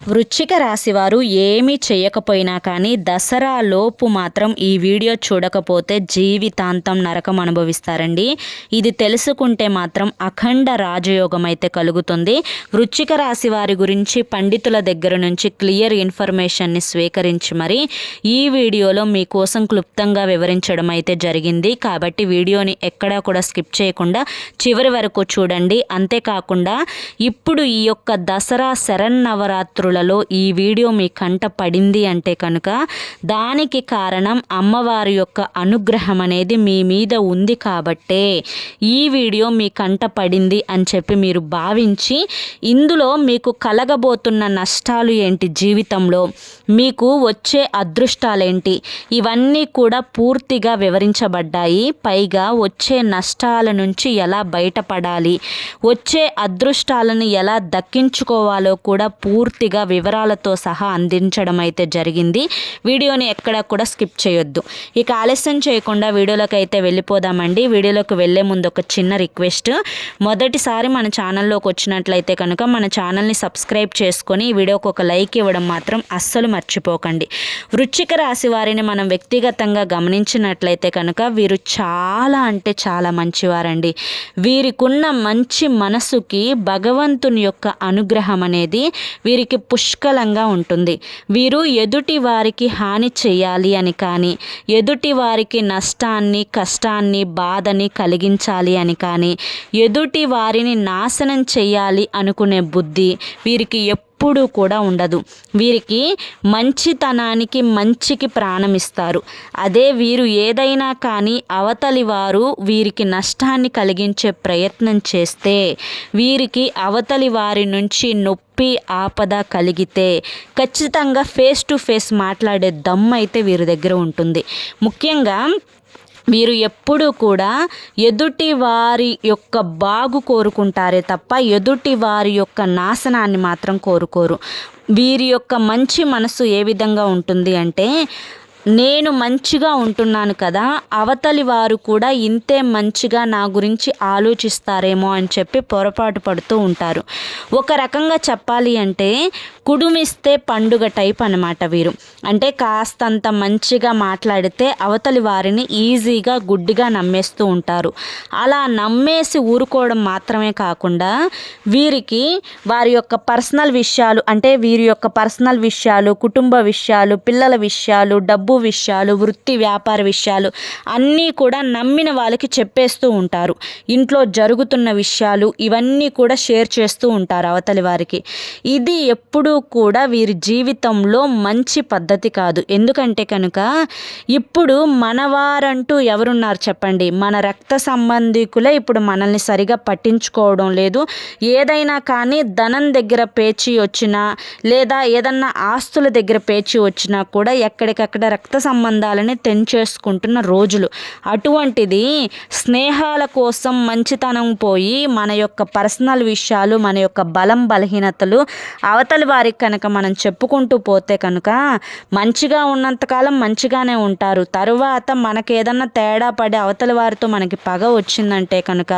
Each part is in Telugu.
వృశ్చిక రాశివారు ఏమీ చేయకపోయినా కానీ దసరా లోపు మాత్రం ఈ వీడియో చూడకపోతే జీవితాంతం నరకం అనుభవిస్తారండి. ఇది తెలుసుకుంటే మాత్రం అఖండ రాజయోగం అయితే కలుగుతుంది. వృశ్చిక రాశి వారి గురించి పండితుల దగ్గర నుంచి క్లియర్ ఇన్ఫర్మేషన్ని స్వీకరించి మరి ఈ వీడియోలో మీకోసం క్లుప్తంగా వివరించడం అయితే జరిగింది. కాబట్టి వీడియోని ఎక్కడా కూడా స్కిప్ చేయకుండా చివరి వరకు చూడండి. అంతేకాకుండా ఇప్పుడు ఈ యొక్క దసరా శరన్నవరాత్రులలో ఈ వీడియో మీ కంట పడింది అంటే కనుక దానికి కారణం అమ్మవారి యొక్క అనుగ్రహం అనేది మీ మీద ఉంది కాబట్టే ఈ వీడియో మీ కంట పడింది అని చెప్పి మీరు భావించి ఇందులో మీకు కలగబోతున్న నష్టాలు ఏంటి జీవితంలో? మీకు వచ్చే అదృష్టాలేంటి? ఇవన్నీ కూడా పూర్తిగా వివరించబడ్డాయి. పైగా వచ్చే నష్టాల నుంచి ఎలా బయటపడాలి? వచ్చే అదృష్టాలను ఎలా దక్కించుకోవాలో కూడా పూర్తిగా వివరాలతో సహా అందించడం అయితే జరిగింది. వీడియోని ఎక్కడ కూడా స్కిప్ చేయొద్దు. ఇక ఆలస్యం చేయకుండా వీడియోలోకి అయితే వెళ్ళిపోదామండి. వీడియోలోకి వెళ్ళే ముందు ఒక చిన్న రిక్వెస్ట్. మొదటిసారి మన ఛానల్లోకి వచ్చినట్లయితే కనుక మన ఛానల్ని సబ్స్క్రైబ్ చేసుకొని ఈ వీడియోకి ఒక లైక్ ఇవ్వడం మాత్రం అస్సలు మర్చిపోకండి. వృచ్చిక రాశి వారిని మనం వ్యక్తిగతంగా గమనించినట్లయితే కనుక వీరు చాలా అంటే చాలా మంచివారండి. వీరికున్న మంచి మనసుకి భగవంతుని యొక్క అనుగ్రహం అనేది వీరికి పుష్కలంగా ఉంటుంది. వీరు ఎదుటి వారికి హాని చేయాలి అని కానీ ఎదుటి వారికి నష్టాన్ని కష్టాన్ని బాధని కలిగించాలి అని కానీ ఎదుటి వారిని నాశనం చేయాలి అనుకునే బుద్ధి వీరికి ఎప్పుడు కూడా ఉండదు. వీరికి మంచితనానికి మంచికి ప్రాణం ఇస్తారు అదే వీరు ఏదైనా కానీ అవతలి వారు వీరికి నష్టాన్ని కలిగించే ప్రయత్నం చేస్తే వీరికి అవతలి వారి నుంచి నొప్పి ఆపద కలిగితే ఖచ్చితంగా ఫేస్ టు ఫేస్ మాట్లాడే దమ్ అయితే వీరి దగ్గర ఉంటుంది. ముఖ్యంగా వీరు ఎప్పుడూ కూడా ఎదుటి వారి యొక్క బాగు కోరుకుంటారే తప్ప ఎదుటి వారి యొక్క నాశనాన్ని మాత్రం కోరుకోరు. వీరి యొక్క మంచి మనసు ఏ విధంగా ఉంటుంది అంటే నేను మంచిగా ఉంటున్నాను కదా అవతలి వారు కూడా ఇంతే మంచిగా నా గురించి ఆలోచిస్తారేమో అని చెప్పి పొరపాటు పడుతూ ఉంటారు. ఒక రకంగా చెప్పాలి అంటే కుడుమిస్తే పండుగ టైప్ అనమాట వీరు. అంటే కాస్తంత మంచిగా మాట్లాడితే అవతలి వారిని ఈజీగా గుడ్డిగా నమ్మేస్తూ ఉంటారు. అలా నమ్మేసి ఊరుకోవడం మాత్రమే కాకుండా వీరికి వారి యొక్క పర్సనల్ విషయాలు అంటే వీరి యొక్క పర్సనల్ విషయాలు కుటుంబ విషయాలు పిల్లల విషయాలు డబ్బు విషయాలు వృత్తి వ్యాపార విషయాలు అన్నీ కూడా నమ్మిన వాళ్ళకి చెప్పేస్తూ ఉంటారు. ఇంట్లో జరుగుతున్న విషయాలు ఇవన్నీ కూడా షేర్ చేస్తూ ఉంటారు అవతలి వారికి. ఇది ఎప్పుడూ కూడా వీరి జీవితంలో మంచి పద్ధతి కాదు. ఎందుకంటే కనుక ఇప్పుడు మనవారంటూ ఎవరున్నారు చెప్పండి? మన రక్త సంబంధికులే ఇప్పుడు మనల్ని సరిగా పట్టించుకోవడం లేదు. ఏదైనా కానీ ధనం దగ్గర పేచి వచ్చినా లేదా ఏదన్నా ఆస్తుల దగ్గర పేచి వచ్చినా కూడా ఎక్కడికక్కడ రక్త సంబంధాలని తెంచేసుకుంటున్న రోజులు. అటువంటిది స్నేహాల కోసం మంచితనం పోయి మన యొక్క పర్సనల్ విషయాలు మన యొక్క బలం బలహీనతలు అవతలి వారికి కనుక మనం చెప్పుకుంటూ పోతే కనుక మంచిగా ఉన్నంతకాలం మంచిగానే ఉంటారు. తరువాత మనకి ఏదన్నా తేడా పడి అవతలి వారితో మనకి పగ వచ్చిందంటే కనుక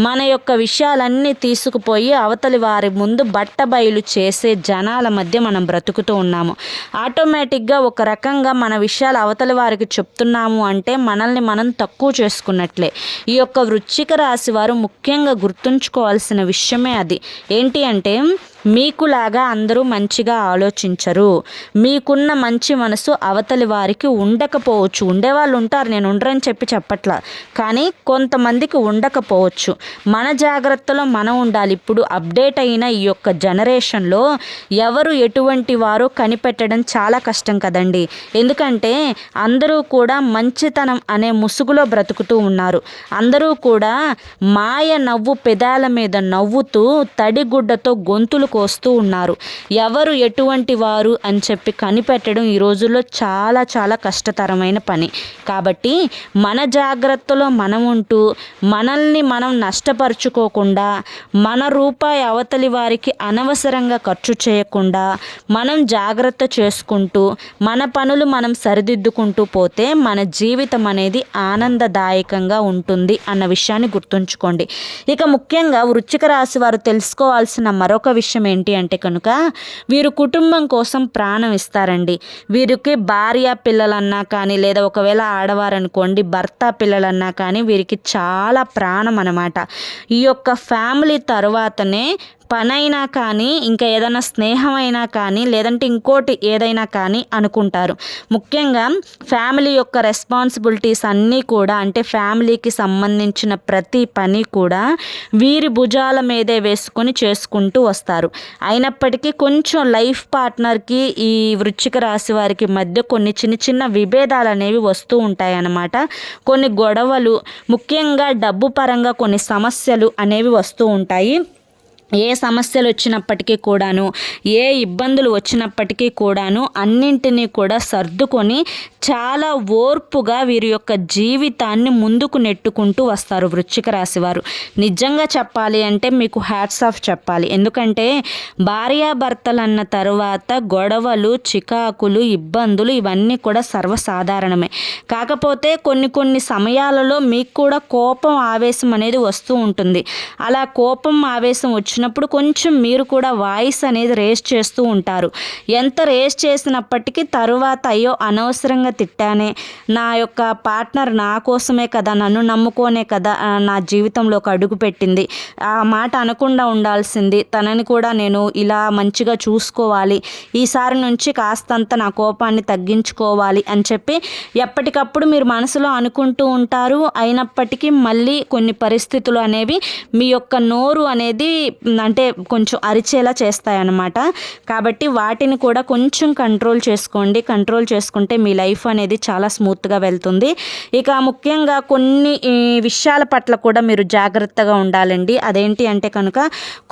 మన యొక్క విషయాలన్నీ తీసుకుపోయి అవతలి వారి ముందు బట్ట బయలు చేసే జనాల మధ్య మనం బ్రతుకుతూ ఉన్నాము. ఆటోమేటిక్గా ఒక రకంగా మన విషయాలు అవతలి వారికి చెప్తున్నాము అంటే మనల్ని మనం తక్కువ చేసుకున్నట్లే. ఈ యొక్క వృచ్చిక రాశి వారు ముఖ్యంగా గుర్తుంచుకోవాల్సిన విషయమే అది. ఏంటి అంటే మీకులాగా అందరూ మంచిగా ఆలోచించరు. మీకున్న మంచి మనసు అవతలి వారికి ఉండకపోవచ్చు. ఉండేవాళ్ళు ఉంటారు నేను ఉండరని చెప్పి చెప్పట్లా. కానీ కొంతమందికి ఉండకపోవచ్చు. మన జాగ్రత్తలో మనం ఉండాలి. ఇప్పుడు అప్డేట్ అయిన ఈ యొక్క జనరేషన్లో ఎవరు ఎటువంటి వారో కనిపెట్టడం చాలా కష్టం కదండి. ఎందుకంటే అందరూ కూడా మంచితనం అనే ముసుగులో బ్రతుకుతూ ఉన్నారు. అందరూ కూడా మాయ నవ్వు పెదాల మీద నవ్వుతూ తడిగుడ్డతో గొంతులు కోస్తూ ఉన్నారు. ఎవరు ఎటువంటి వారు అని చెప్పి కనిపెట్టడం ఈ రోజుల్లో చాలా చాలా కష్టతరమైన పని. కాబట్టి మన జాగ్రత్తలో మనం ఉంటూ మనల్ని మనం నష్టపరుచుకోకుండా మన రూపాయి అవతలి వారికి అనవసరంగా ఖర్చు చేయకుండా మనం జాగ్రత్త చేసుకుంటూ మన పనులు మనం సరిదిద్దుకుంటూ పోతే మన జీవితం అనేది ఆనందదాయకంగా ఉంటుంది అన్న విషయాన్ని గుర్తుంచుకోండి. ఇక ముఖ్యంగా వృచ్చిక రాశి వారు తెలుసుకోవాల్సిన మరొక విషయం విషయం ఏంటి అంటే కనుక వీరు కుటుంబం కోసం ప్రాణం ఇస్తారండి. వీరికి భార్య పిల్లలన్నా కానీ లేదా ఒకవేళ ఆడవారనుకోండి భర్త పిల్లలన్నా కానీ వీరికి చాలా ప్రాణం అనమాట ఈ యొక్క ఫ్యామిలీ తర్వాతనే పనైనా కానీ ఇంకా ఏదైనా స్నేహమైనా కానీ లేదంటే ఇంకోటి ఏదైనా కానీ అనుకుంటారు. ముఖ్యంగా ఫ్యామిలీ యొక్క రెస్పాన్సిబిలిటీస్ అన్నీ కూడా అంటే ఫ్యామిలీకి సంబంధించిన ప్రతి పని కూడా వీరి భుజాల మీదే వేసుకొని చేసుకుంటూ వస్తారు. అయినప్పటికీ కొంచెం లైఫ్ పార్ట్నర్కి ఈ వృచ్చిక రాశి వారికి మధ్య కొన్ని చిన్న చిన్న విభేదాలు అనేవి వస్తూ ఉంటాయి అన్నమాట కొన్ని గొడవలు ముఖ్యంగా డబ్బు పరంగా కొన్ని సమస్యలు అనేవి వస్తూ ఉంటాయి. ఏ సమస్యలు వచ్చినప్పటికీ కూడాను ఏ ఇబ్బందులు వచ్చినప్పటికీ కూడాను అన్నింటినీ కూడా సర్దుకొని చాలా ఓర్పుగా వీరి యొక్క జీవితాన్ని ముందుకు నెట్టుకుంటూ వస్తారు వృశ్చిక రాశి వారు. నిజంగా చెప్పాలి అంటే మీకు హ్యాట్స్ ఆఫ్ చెప్పాలి. ఎందుకంటే భార్యాభర్తలు అన్న తర్వాత గొడవలు చికాకులు ఇబ్బందులు ఇవన్నీ కూడా సర్వసాధారణమే. కాకపోతే కొన్ని కొన్ని సమయాలలో మీకు కూడా కోపం ఆవేశం అనేది వస్తూ ఉంటుంది. అలా కోపం ఆవేశం వచ్చి వచ్చినప్పుడు కొంచెం మీరు కూడా వాయిస్ అనేది రేస్ చేస్తూ ఉంటారు. ఎంత రేస్ చేసినప్పటికీ తరువాత అయ్యో అనవసరంగా తిట్టానే నా యొక్క పార్ట్నర్ నా కోసమే కదా నన్ను నమ్ముకోనే కదా నా జీవితంలో ఒక అడుగు పెట్టింది. ఆ మాట అనకుండా ఉండాల్సింది. తనని కూడా నేను ఇలా మంచిగా చూసుకోవాలి. ఈసారి నుంచి కాస్తంత నా కోపాన్ని తగ్గించుకోవాలి అని చెప్పి ఎప్పటికప్పుడు మీరు మనసులో అనుకుంటూ ఉంటారు. అయినప్పటికీ మళ్ళీ కొన్ని పరిస్థితులు అనేవి మీ యొక్క నోరు అనేది అంటే కొంచెం అరిచేలా చేస్తాయన్నమాట. కాబట్టి వాటిని కూడా కొంచెం కంట్రోల్ చేసుకోండి. కంట్రోల్ చేసుకుంటే మీ లైఫ్ అనేది చాలా స్మూత్గా వెళ్తుంది. ఇక ముఖ్యంగా కొన్ని విషయాల పట్ల కూడా మీరు జాగ్రత్తగా ఉండాలండి. అదేంటి అంటే కనుక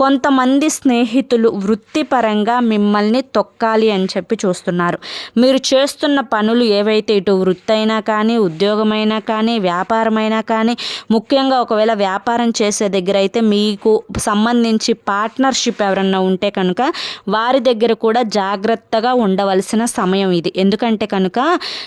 కొంతమంది స్నేహితులు వృత్తిపరంగా మిమ్మల్ని తొక్కాలి అని చెప్పి చూస్తున్నారు. మీరు చేస్తున్న పనులు ఏవైతే ఇటు వృత్తి అయినా కానీ ఉద్యోగమైనా కానీ వ్యాపారమైనా కానీ ముఖ్యంగా ఒకవేళ వ్యాపారం చేసే దగ్గర అయితే మీకు సంబంధించి పార్ట్నర్షిప్ ఎవరన్నా ఉంటే కనుక వారి దగ్గర కూడా జాగ్రత్తగా ఉండవలసిన సమయం ఇది. ఎందుకంటే కనుక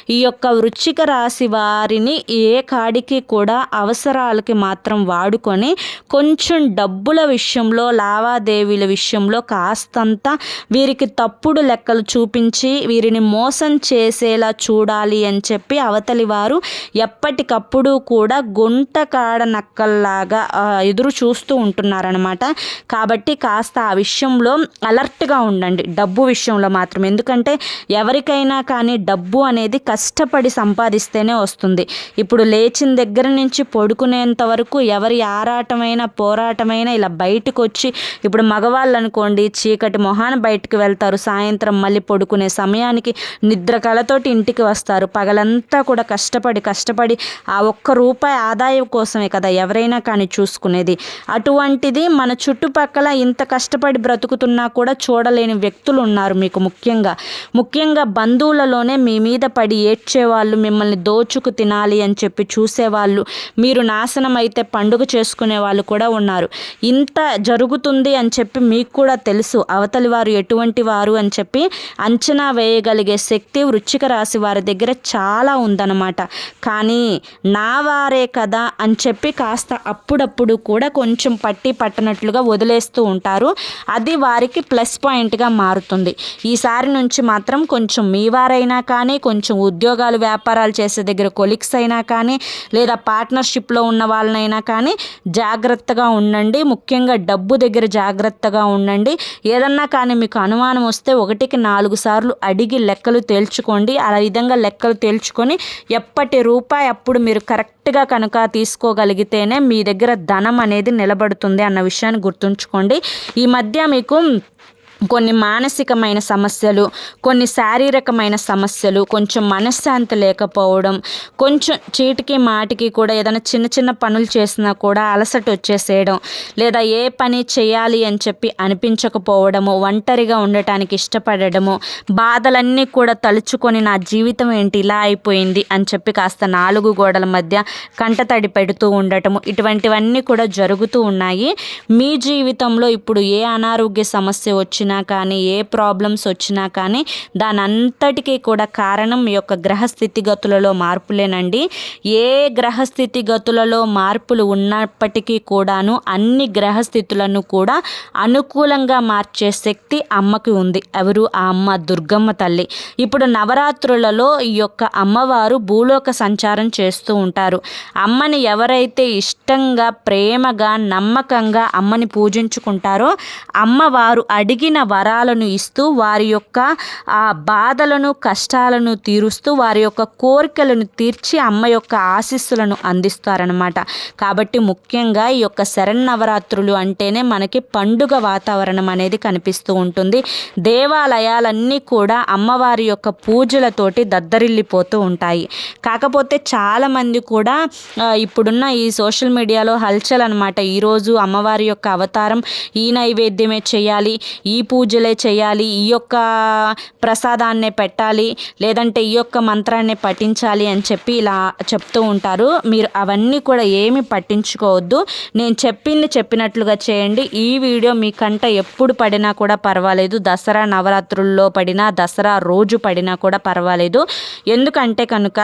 ఈ యొక్క వృచ్చిక రాశి వారిని ఏ కాడికి కూడా అవసరాలకి మాత్రం వాడుకొని కొంచెం డబ్బుల విషయంలో లావాదేవీల విషయంలో కాస్తంత వీరికి తప్పుడు లెక్కలు చూపించి వీరిని మోసం చేసేలా చూడాలి అని చెప్పి అవతలి వారు ఎప్పటికప్పుడు కూడా గుంట కాడ నక్కల్లాగా ఎదురు చూస్తూ ఉంటున్నారనమాట కాబట్టి కాస్త ఆ విషయంలో అలర్ట్గా ఉండండి. డబ్బు విషయంలో మాత్రం ఎందుకంటే ఎవరికైనా కానీ డబ్బు అనేది కష్టపడి సంపాదిస్తేనే వస్తుంది. ఇప్పుడు లేచిన దగ్గర నుంచి పడుకునేంత వరకు ఎవరి ఆరాటమైన పోరాటమైన ఇలా బయటకు వచ్చి ఇప్పుడు మగవాళ్ళు అనుకోండి చీకటి మొహాన బయటకు వెళ్తారు. సాయంత్రం మళ్ళీ పడుకునే సమయానికి నిద్ర కళతోటి ఇంటికి వస్తారు. పగలంతా కూడా కష్టపడి కష్టపడి ఆ ఒక్క రూపాయి ఆదాయం కోసమే కదా ఎవరైనా కానీ చూసుకునేది. అటువంటిది మన చుట్టుపక్కల చుట్టుపక్కల ఇంత కష్టపడి బ్రతుకుతున్నా కూడా చూడలేని వ్యక్తులు ఉన్నారు మీకు ముఖ్యంగా. ముఖ్యంగా బంధువులలోనే మీ మీద పడి ఏడ్చేవాళ్ళు మిమ్మల్ని దోచుకు తినాలి అని చెప్పి చూసేవాళ్ళు మీరు నాశనం అయితే పండుగ చేసుకునే వాళ్ళు కూడా ఉన్నారు. ఇంత జరుగుతుంది అని చెప్పి మీకు కూడా తెలుసు. అవతలి వారు ఎటువంటి వారు అని చెప్పి అంచనా వేయగలిగే శక్తి వృచ్చిక రాశి వారి దగ్గర చాలా ఉందన్నమాట. కానీ నా వారే కదా అని చెప్పి కాస్త అప్పుడప్పుడు కూడా కొంచెం పట్టి పట్టనట్లుగా వదిలేస్తూ ఉంటారు. అది వారికి ప్లస్ పాయింట్గా మారుతుంది. ఈసారి నుంచి మాత్రం కొంచెం మీ వారైనా కానీ కొంచెం ఉద్యోగాలు వ్యాపారాలు చేసే దగ్గర కొలిక్స్ అయినా కానీ లేదా పార్ట్నర్షిప్లో ఉన్న వాళ్ళనైనా కానీ జాగ్రత్తగా ఉండండి. ముఖ్యంగా డబ్బు దగ్గర జాగ్రత్తగా ఉండండి. ఏదన్నా కానీ మీకు అనుమానం వస్తే ఒకటికి నాలుగు సార్లు అడిగి లెక్కలు తేల్చుకోండి. అలా విధంగా లెక్కలు తేల్చుకొని ఎప్పటి రూపాయి అప్పుడు మీరు కరెక్ట్ కరెక్ట్గా కనుక తీసుకోగలిగితేనే మీ దగ్గర ధనం అనేది నిలబడుతుంది అన్న విషయాన్ని గుర్తుంచుకోండి. ఈ మధ్య మీకు కొన్ని మానసికమైన సమస్యలు కొన్ని శారీరకమైన సమస్యలు కొంచెం మనశ్శాంతి లేకపోవడం కొంచెం చీటికి మాటికి కూడా ఏదైనా చిన్న చిన్న పనులు చేసినా కూడా అలసట వచ్చేసేయడం లేదా ఏ పని చేయాలి అని చెప్పి అనిపించకపోవడము ఒంటరిగా ఉండటానికి ఇష్టపడడము బాధలన్నీ కూడా తలుచుకొని నా జీవితం ఏంటి ఇలా అయిపోయింది అని చెప్పి కాస్త నాలుగు గోడల మధ్య కంటతడి పెడుతూ ఉండటము ఇటువంటివన్నీ కూడా జరుగుతూ ఉన్నాయి. మీ జీవితంలో ఇప్పుడు ఏ అనారోగ్య సమస్య వచ్చినా వచ్చినా కానీ ఏ ప్రాబ్లమ్స్ వచ్చినా కానీ దాని అంతటికీ కూడా కారణం ఈ యొక్క గ్రహ స్థితిగతులలో మార్పులేనండి. ఏ గ్రహ స్థితిగతులలో మార్పులు ఉన్నప్పటికీ కూడాను అన్ని గ్రహస్థితులను కూడా అనుకూలంగా మార్చే శక్తి అమ్మకి ఉంది. ఎవరు? ఆ అమ్మ దుర్గమ్మ తల్లి. ఇప్పుడు నవరాత్రులలో ఈ యొక్క అమ్మవారు భూలోక సంచారం చేస్తూ ఉంటారు. అమ్మని ఎవరైతే ఇష్టంగా ప్రేమగా నమ్మకంగా అమ్మని పూజించుకుంటారో అమ్మవారు అడిగిన వరాలను ఇస్తూ వారి యొక్క ఆ బాధలను కష్టాలను తీరుస్తూ వారి యొక్క కోరికలను తీర్చి అమ్మ యొక్క ఆశీస్సులను అందిస్తారనమాట కాబట్టి ముఖ్యంగా ఈ యొక్క శరన్నవరాత్రులు అంటేనే మనకి పండుగ వాతావరణం అనేది కనిపిస్తూ ఉంటుంది. దేవాలయాలన్నీ కూడా అమ్మవారి యొక్క పూజలతోటి దద్దరిల్లిపోతూ ఉంటాయి. కాకపోతే చాలామంది కూడా ఇప్పుడున్న ఈ సోషల్ మీడియాలో హల్చల్ అనమాట ఈరోజు అమ్మవారి యొక్క అవతారం ఈ నైవేద్యమే చేయాలి ఈ పూజలే చేయాలి ఈ యొక్క ప్రసాదాన్నే పెట్టాలి లేదంటే ఈ యొక్క మంత్రాన్ని పఠించాలి అని చెప్పి ఇలా చెప్తూ ఉంటారు. మీరు అవన్నీ కూడా ఏమి పట్టించుకోవద్దు. నేను చెప్పింది చెప్పినట్లుగా చేయండి. ఈ వీడియో మీ కంట ఎప్పుడు పడినా కూడా పర్వాలేదు. దసరా నవరాత్రుల్లో పడినా దసరా రోజు పడినా కూడా పర్వాలేదు. ఎందుకంటే కనుక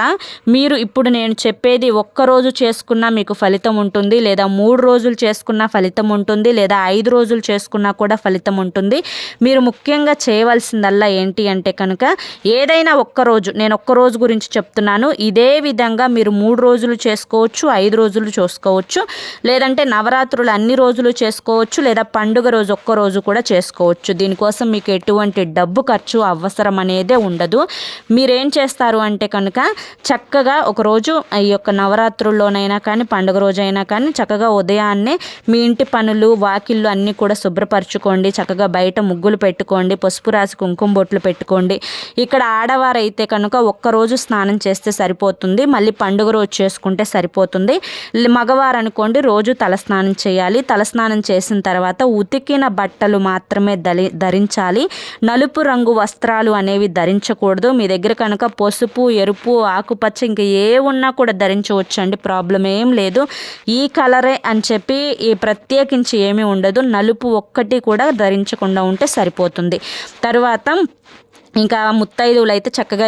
మీరు ఇప్పుడు నేను చెప్పేది ఒక్కరోజు చేసుకున్నా మీకు ఫలితం ఉంటుంది లేదా మూడు రోజులు చేసుకున్నా ఫలితం ఉంటుంది లేదా ఐదు రోజులు చేసుకున్నా కూడా ఫలితం ఉంటుంది. మీరు ముఖ్యంగా చేయవలసిందల్లా ఏంటి అంటే కనుక ఏదైనా ఒక్కరోజు నేను ఒక్కరోజు గురించి చెప్తున్నాను. ఇదే విధంగా మీరు మూడు రోజులు చేసుకోవచ్చు ఐదు రోజులు చూసుకోవచ్చు. లేదంటే నవరాత్రులు అన్ని రోజులు చేసుకోవచ్చు లేదా పండుగ రోజు ఒక్క రోజు కూడా చేసుకోవచ్చు. దీనికోసం మీకు ఎటువంటి డబ్బు ఖర్చు అవసరం అనేదే ఉండదు. మీరేం చేస్తారు అంటే కనుక చక్కగా ఒకరోజు ఈ యొక్క నవరాత్రుల్లోనైనా కానీ పండుగ రోజైనా కానీ చక్కగా ఉదయాన్నే మీ ఇంటి పనులు వాకిళ్ళు అన్నీ కూడా శుభ్రపరచుకోండి. చక్కగా బయట ముగ్గులు పెట్టుకోండి పసుపు రాసి కుంకుమ బొట్లు పెట్టుకోండి. ఇక్కడ ఆడవారైతే కనుక ఒక్కరోజు స్నానం చేస్తే సరిపోతుంది మళ్ళీ పండుగ రోజు చేసుకుంటే సరిపోతుంది. మగవారు అనుకోండి రోజు తలస్నానం చేయాలి తలస్నానం చేసిన తర్వాత ఉతికిన బట్టలు మాత్రమే దలి ధరించాలి. నలుపు రంగు వస్త్రాలు అనేవి ధరించకూడదు. మీ దగ్గర కనుక పసుపు ఎరుపు ఆకుపచ్చ ఇంకా ఏ ఉన్నా కూడా ధరించవచ్చు అండి ప్రాబ్లం ఏం లేదు. ఈ కలరే అని చెప్పి ఈ ప్రత్యేకించి ఏమీ ఉండదు. నలుపు ఒక్కటి కూడా ధరించకుండా ఉంటే సరిపోతుంది. తర్వాత ఇంకా ముత్తైదువులు అయితే చక్కగా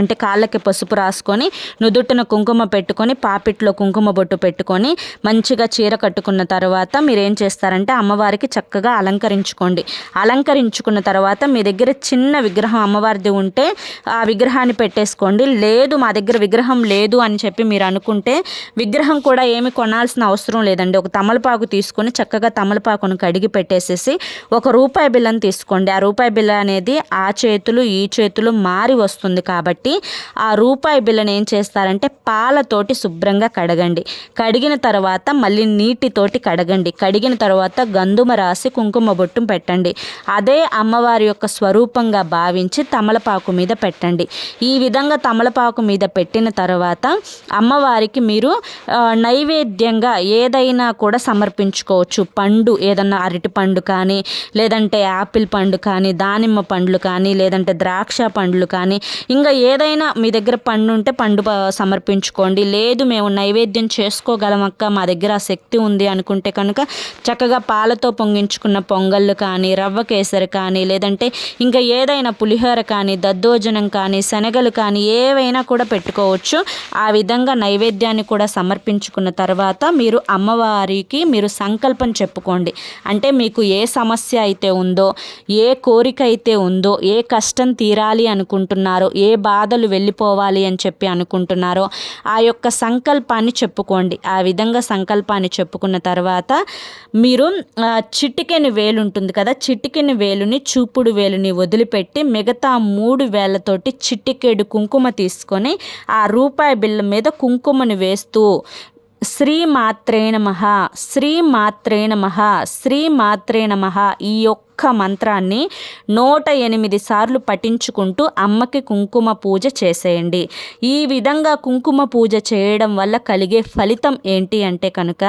అంటే కాళ్ళకి పసుపు రాసుకొని నుదుటిన కుంకుమ పెట్టుకొని పాపిట్లో కుంకుమ బొట్టు పెట్టుకొని మంచిగా చీర కట్టుకున్న తర్వాత మీరు ఏం చేస్తారంటే అమ్మవారికి చక్కగా అలంకరించుకోండి. అలంకరించుకున్న తర్వాత మీ దగ్గర చిన్న విగ్రహం అమ్మవారిది ఉంటే ఆ విగ్రహాన్ని పెట్టేసుకోండి. లేదు మా దగ్గర విగ్రహం లేదు అని చెప్పి మీరు అనుకుంటే విగ్రహం కూడా ఏమి కొనాల్సిన అవసరం లేదండి. ఒక తమలపాకు తీసుకొని చక్కగా తమలపాకును కడిగి పెట్టేసేసి ఒక రూపాయి బిల్లను తీసుకోండి. ఆ రూపాయి బిల్ల అనేది ఆ చేతులు ఈ చేతులు మారి వస్తుంది కాబట్టి ఆ రూపాయి బిల్లని ఏం చేస్తారంటే పాలతోటి శుభ్రంగా కడగండి. కడిగిన తర్వాత మళ్ళీ నీటితోటి కడగండి. కడిగిన తర్వాత గంధుమ రాసి కుంకుమ బొట్టు పెట్టండి. అదే అమ్మవారి యొక్క స్వరూపంగా భావించి తమలపాకు మీద పెట్టండి. ఈ విధంగా తమలపాకు మీద పెట్టిన తర్వాత అమ్మవారికి మీరు నైవేద్యంగా ఏదైనా కూడా సమర్పించుకోవచ్చు. పండు ఏదన్నా అరటి పండు కానీ లేదంటే యాపిల్ పండు కానీ దానిమ్మ పండ్లు కానీ కానీ లేదంటే ద్రాక్ష పండ్లు కానీ ఇంకా ఏదైనా మీ దగ్గర పండు ఉంటే పండు సమర్పించుకోండి. లేదు మేము నైవేద్యం చేసుకోగలమక్క మా దగ్గర ఆ శక్తి ఉంది అనుకుంటే కనుక చక్కగా పాలతో పొంగించుకున్న పొంగళ్ళు కానీ రవ్వ కేసరి కానీ లేదంటే ఇంకా ఏదైనా పులిహోర కానీ దద్దోజనం కానీ శనగలు కానీ ఏవైనా కూడా పెట్టుకోవచ్చు. ఆ విధంగా నైవేద్యాన్ని కూడా సమర్పించుకున్న తర్వాత మీరు అమ్మవారికి మీరు సంకల్పం చెప్పుకోండి. అంటే మీకు ఏ సమస్య అయితే ఉందో ఏ కోరిక అయితే ఉందో ఏ ఏ కష్టం తీరాలి అనుకుంటున్నారో ఏ బాధలు వెళ్ళిపోవాలి అని చెప్పి అనుకుంటున్నారో ఆ యొక్క సంకల్పాన్ని చెప్పుకోండి. ఆ విధంగా సంకల్పాన్ని చెప్పుకున్న తర్వాత మీరు చిటికెని వేలు ఉంటుంది కదా చిటికెని వేలుని చూపుడు వేలుని వదిలిపెట్టి మిగతా మూడు వేలతోటి చిటికెడు కుంకుమ తీసుకొని ఆ రూపాయి బిళ్ళ మీద కుంకుమని వేస్తూ శ్రీ మాత్రే నమ శ్రీ మాత్రే నమ శ్రీ మాత్రే నమ ఈ యొక్క ఒక్క మంత్రాన్ని నూట ఎనిమిది సార్లు పఠించుకుంటూ అమ్మకి కుంకుమ పూజ చేసేయండి. ఈ విధంగా కుంకుమ పూజ చేయడం వల్ల కలిగే ఫలితం ఏంటి అంటే కనుక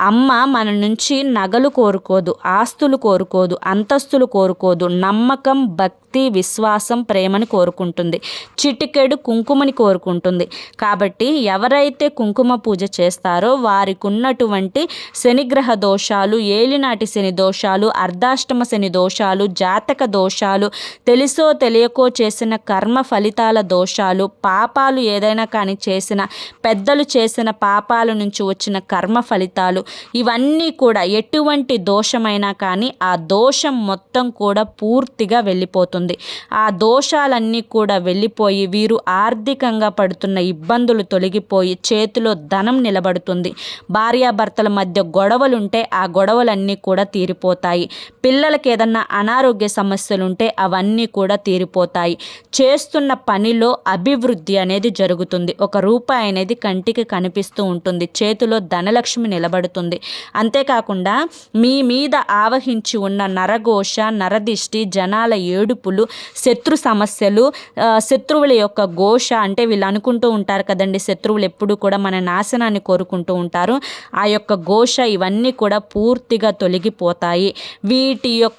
అమ్మ మన నుంచి నగలు కోరుకోదు ఆస్తులు కోరుకోదు అంతస్తులు కోరుకోదు నమ్మకం భక్తి విశ్వాసం ప్రేమని కోరుకుంటుంది. చిటికెడు కుంకుమని కోరుకుంటుంది. కాబట్టి ఎవరైతే కుంకుమ పూజ చేస్తారో వారికి ఉన్నటువంటి శనిగ్రహ దోషాలు ఏలినాటి శని దోషాలు అర్ధాష్టమ శని ఏలినాశని దోషాలు జాతక దోషాలు తెలుసో తెలియకో చేసిన కర్మ ఫలితాల దోషాలు పాపాలు ఏదైనా కానీ చేసిన పెద్దలు చేసిన పాపాల నుంచి వచ్చిన కర్మ ఫలితాలు ఇవన్నీ కూడా ఎటువంటి దోషమైనా కానీ ఆ దోషం మొత్తం కూడా పూర్తిగా వెళ్ళిపోతుంది. ఆ దోషాలన్నీ కూడా వెళ్ళిపోయి వీరు ఆర్థికంగా పడుతున్న ఇబ్బందులు తొలగిపోయి చేతిలో ధనం నిలబడుతుంది. భార్యాభర్తల మధ్య గొడవలుంటే ఆ గొడవలన్నీ కూడా తీరిపోతాయి. పిల్లలకి ఏదన్నా అనారోగ్య సమస్యలుంటే అవన్నీ కూడా తీరిపోతాయి. చేస్తున్న పనిలో అభివృద్ధి అనేది జరుగుతుంది. ఒక రూపాయి అనేది కంటికి కనిపిస్తూ ఉంటుంది. చేతిలో ధనలక్ష్మి నిలబడుతుంది. అంతేకాకుండా మీ మీద ఆవహించి ఉన్న నరఘోష నరదిష్టి జనాల ఏడుపులు శత్రు సమస్యలు శత్రువుల యొక్క ఘోష అంటే వీళ్ళు అనుకుంటూ ఉంటారు కదండి. శత్రువులు ఎప్పుడు కూడా మన నాశనాన్ని కోరుకుంటూ ఉంటారు. ఆ యొక్క ఘోష ఇవన్నీ కూడా పూర్తిగా తొలగిపోతాయి. వీటి యొక్క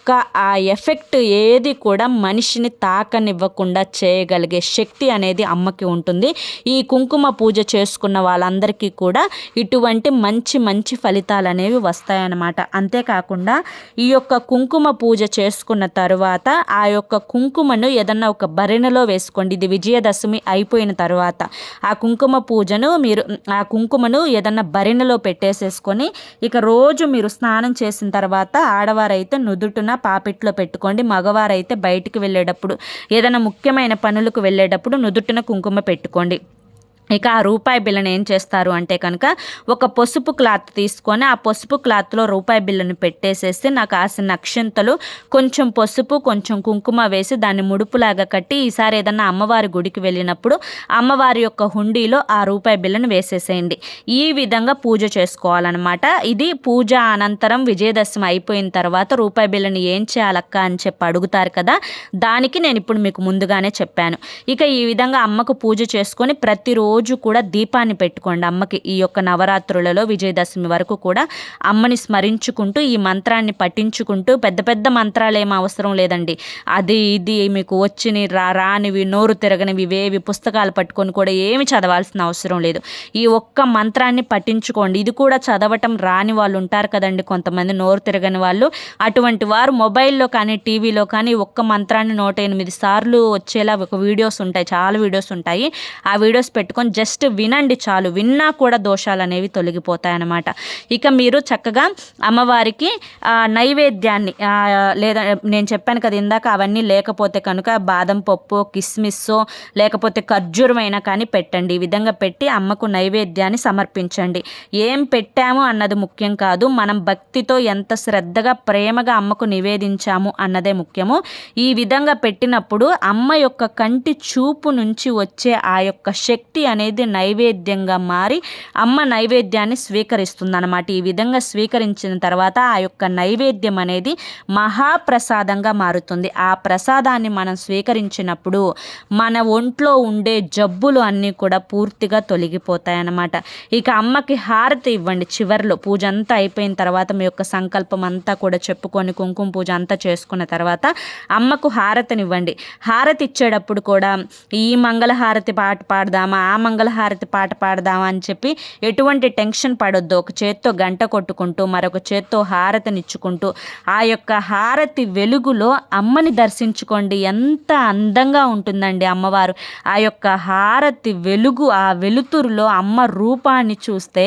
ఆ ఎఫెక్ట్ ఏది కూడా మనిషిని తాకనివ్వకుండా చేయగలిగే శక్తి అనేది అమ్మకి ఉంటుంది. ఈ కుంకుమ పూజ చేసుకున్న వాళ్ళందరికీ కూడా ఇటువంటి మంచి మంచి ఫలితాలు అనేవి వస్తాయన్నమాట. అంతేకాకుండా ఈ యొక్క కుంకుమ పూజ చేసుకున్న తరువాత ఆ యొక్క కుంకుమను ఏదన్నా ఒక భరిణలో వేసుకోండి. ఇది విజయదశమి అయిపోయిన తర్వాత ఆ కుంకుమ పూజను మీరు ఆ కుంకుమను ఏదన్నా భరిణలో పెట్టేసేసుకొని ఇక రోజు మీరు స్నానం చేసిన తర్వాత ఆడవారైతే నుదుటున పాపిట్లో పెట్టుకోండి. మగవారైతే బయటికి వెళ్ళేటప్పుడు ఏదైనా ముఖ్యమైన పనులకు వెళ్ళేటప్పుడు నుదుటిన కుంకుమ పెట్టుకోండి. ఇక ఆ రూపాయి బిల్లని ఏం చేస్తారు అంటే కనుక ఒక పసుపు క్లాత్ తీసుకొని ఆ పసుపు క్లాత్లో రూపాయి బిల్లను పెట్టేసేసి నాకు ఆసిన అక్షంతలు కొంచెం పసుపు కొంచెం కుంకుమ వేసి దాన్ని ముడుపులాగా కట్టి ఈసారి ఏదన్నా అమ్మవారి గుడికి వెళ్ళినప్పుడు అమ్మవారి యొక్క హుండీలో ఆ రూపాయి బిల్లను వేసేసేయండి. ఈ విధంగా పూజ చేసుకోవాలన్నమాట. ఇది పూజ అనంతరం విజయదశమి అయిపోయిన తర్వాత రూపాయి బిల్లని ఏం చేయాలక్క అని చెప్పి అడుగుతారు కదా దానికి నేను ఇప్పుడు మీకు ముందుగానే చెప్పాను. ఇక ఈ విధంగా అమ్మకు పూజ చేసుకొని ప్రతిరోజు రోజు కూడా దీపాన్ని పెట్టుకోండి. అమ్మకి ఈ యొక్క నవరాత్రులలో విజయదశమి వరకు కూడా అమ్మని స్మరించుకుంటూ ఈ మంత్రాన్ని పఠించుకుంటూ పెద్ద పెద్ద మంత్రాలు ఏం అవసరం లేదండి. అది ఇది మీకు వచ్చిని రా రానివి నోరు తిరగనివి ఇవేవి పుస్తకాలు పట్టుకొని కూడా ఏమి చదవాల్సిన అవసరం లేదు. ఈ ఒక్క మంత్రాన్ని పఠించుకోండి. ఇది కూడా చదవటం రాని వాళ్ళు ఉంటారు కదండి కొంతమంది. నోరు తిరగని వాళ్ళు. అటువంటి వారు మొబైల్లో కానీ టీవీలో కానీ ఒక్క మంత్రాన్ని నూట ఎనిమిది సార్లు వచ్చేలా ఒక వీడియోస్ ఉంటాయి. చాలా వీడియోస్ ఉంటాయి. ఆ వీడియోస్ పెట్టుకొని చేసుకొని జస్ట్ వినండి చాలు. విన్నా కూడా దోషాలు అనేవి తొలగిపోతాయి అన్నమాట ఇక మీరు చక్కగా అమ్మవారికి నైవేద్యాన్ని లేదా నేను చెప్పాను కదా ఇందాక అవన్నీ లేకపోతే కనుక బాదం పప్పు కిస్మిస్సో లేకపోతే ఖర్జూరమైనా కానీ పెట్టండి. ఈ విధంగా పెట్టి అమ్మకు నైవేద్యాన్ని సమర్పించండి. ఏం పెట్టాము అన్నది ముఖ్యం కాదు. మనం భక్తితో ఎంత శ్రద్ధగా ప్రేమగా అమ్మకు నివేదించాము అన్నదే ముఖ్యము. ఈ విధంగా పెట్టినప్పుడు అమ్మ యొక్క కంటి చూపు నుంచి వచ్చే ఆ యొక్క శక్తి అనేది నైవేద్యంగా మారి అమ్మ నైవేద్యాన్ని స్వీకరిస్తుందన్నమాట. ఈ విధంగా స్వీకరించిన తర్వాత ఆ యొక్క నైవేద్యం అనేది మహాప్రసాదంగా మారుతుంది. ఆ ప్రసాదాన్ని మనం స్వీకరించినప్పుడు మన ఒంట్లో ఉండే జబ్బులు అన్నీ కూడా పూర్తిగా తొలగిపోతాయి అన్నమాట ఇక అమ్మకి హారతి ఇవ్వండి చివరిలో. పూజ అంతా అయిపోయిన తర్వాత మీ యొక్క సంకల్పం అంతా కూడా చెప్పుకొని కుంకుమ పూజ అంతా చేసుకున్న తర్వాత అమ్మకు హారతినివ్వండి. హారతి ఇచ్చేటప్పుడు కూడా ఈ మంగళ హారతి పాట పాడదామా ఆ మంగళహారతి పాట పాడదామా అని చెప్పి ఎటువంటి టెన్షన్ పడొద్దు. ఒక చేత్తో గంట కొట్టుకుంటూ మరొక చేత్తో హారతినిచ్చుకుంటూ ఆ యొక్క హారతి వెలుగులో అమ్మని దర్శించుకోండి. ఎంత అందంగా ఉంటుందండి అమ్మవారు. ఆ యొక్క హారతి వెలుగు ఆ వెలుతురులో అమ్మ రూపాన్ని చూస్తే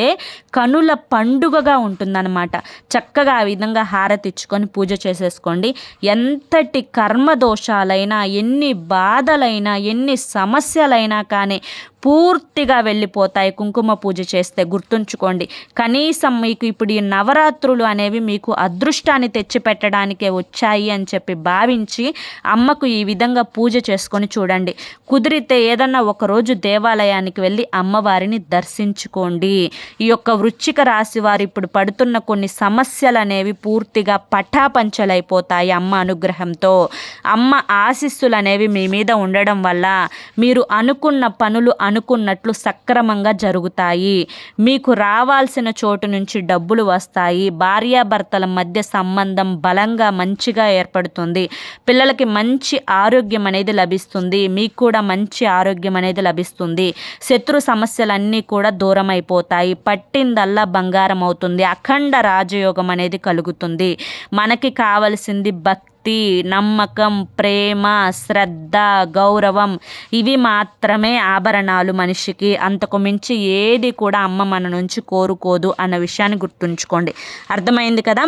కనుల పండుగగా ఉంటుందన్నమాట. చక్కగా ఆ విధంగా హారతి ఇచ్చుకొని పూజ చేసేసుకోండి. ఎంతటి కర్మ దోషాలైనా ఎన్ని బాధలైనా ఎన్ని సమస్యలైనా కానీ పూర్తిగా వెళ్ళిపోతాయి. కుంకుమ పూజ చేస్తే గుర్తుంచుకోండి. కనీసం మీకు ఇప్పుడు ఈ నవరాత్రులు అనేవి మీకు అదృష్టాన్ని తెచ్చిపెట్టడానికే వచ్చాయి అని చెప్పి భావించి అమ్మకు ఈ విధంగా పూజ చేసుకొని చూడండి. కుదిరితే ఏదన్నా ఒకరోజు దేవాలయానికి వెళ్ళి అమ్మవారిని దర్శించుకోండి. ఈ యొక్క వృచ్చిక రాశి వారు ఇప్పుడు పడుతున్న కొన్ని సమస్యలు అనేవి పూర్తిగా పటాపంచలైపోతాయి అమ్మ అనుగ్రహంతో. అమ్మ ఆశిస్సులు అనేవి మీ మీద ఉండడం వల్ల మీరు అనుకున్న పనులు అనుకున్నట్లు సక్రమంగా జరుగుతాయి. మీకు రావాల్సిన చోటు నుంచి డబ్బులు వస్తాయి. భార్యాభర్తల మధ్య సంబంధం బలంగా మంచిగా ఏర్పడుతుంది. పిల్లలకి మంచి ఆరోగ్యం అనేది లభిస్తుంది. మీకు కూడా మంచి ఆరోగ్యం అనేది లభిస్తుంది. శత్రు సమస్యలన్నీ కూడా దూరం అయిపోతాయి పట్టిందల్లా బంగారం అవుతుంది. అఖండ రాజయోగం అనేది కలుగుతుంది. మనకి కావలసింది భక్తి భక్తి నమ్మకం ప్రేమ శ్రద్ధ గౌరవం ఇవి మాత్రమే ఆభరణాలు మనిషికి. అంతకు మించి ఏది కూడా అమ్మ మన నుంచి కోరుకోదు అన్న విషయాన్ని గుర్తుంచుకోండి. అర్థమైంది కదా?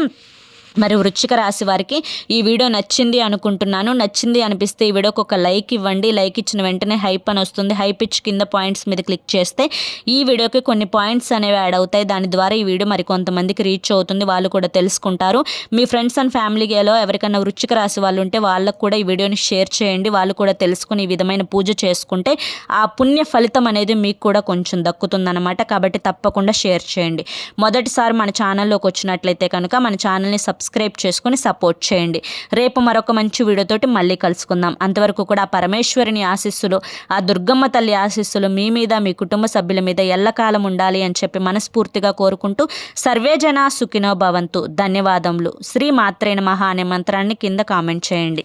మరి వృచ్చిక రాశి వారికి ఈ వీడియో నచ్చింది అనుకుంటున్నాను. నచ్చింది అనిపిస్తే ఈ వీడియోకి ఒక లైక్ ఇవ్వండి. లైక్ ఇచ్చిన వెంటనే హైప్ అని వస్తుంది. హైప్ ఇచ్చి కింద పాయింట్స్ మీద క్లిక్ చేస్తే ఈ వీడియోకి కొన్ని పాయింట్స్ అనేవి యాడ్ అవుతాయి. దాని ద్వారా ఈ వీడియో మరి కొంతమందికి రీచ్ అవుతుంది. వాళ్ళు కూడా తెలుసుకుంటారు. మీ ఫ్రెండ్స్ అండ్ ఫ్యామిలీలో ఎవరికైనా వృచ్చిక రాశి వాళ్ళు ఉంటే వాళ్ళకు కూడా ఈ వీడియోని షేర్ చేయండి. వాళ్ళు కూడా తెలుసుకుని ఈ విధమైన పూజ చేసుకుంటే ఆ పుణ్య ఫలితం అనేది మీకు కూడా కొంచెం దక్కుతుందన్నమాట. కాబట్టి తప్పకుండా షేర్ చేయండి. మొదటిసారి మన ఛానల్లోకి వచ్చినట్లయితే కనుక మన ఛానల్ని సబ్స్క్రైబ్ చేసుకుని సపోర్ట్ చేయండి. రేపు మరొక మంచి వీడియోతోటి మళ్ళీ కలుసుకుందాం. అంతవరకు కూడా పరమేశ్వరుని పరమేశ్వరిని ఆశీస్సులు ఆ దుర్గమ్మ తల్లి ఆశీస్సులు మీ మీద మీ కుటుంబ సభ్యుల మీద ఎల్లకాలం ఉండాలి అని చెప్పి మనస్ఫూర్తిగా కోరుకుంటూ సర్వే జన సుఖినో భవంతు. ధన్యవాదములు. శ్రీ మాత్రేణ మహా అనే మంత్రాన్ని కింద కామెంట్ చేయండి.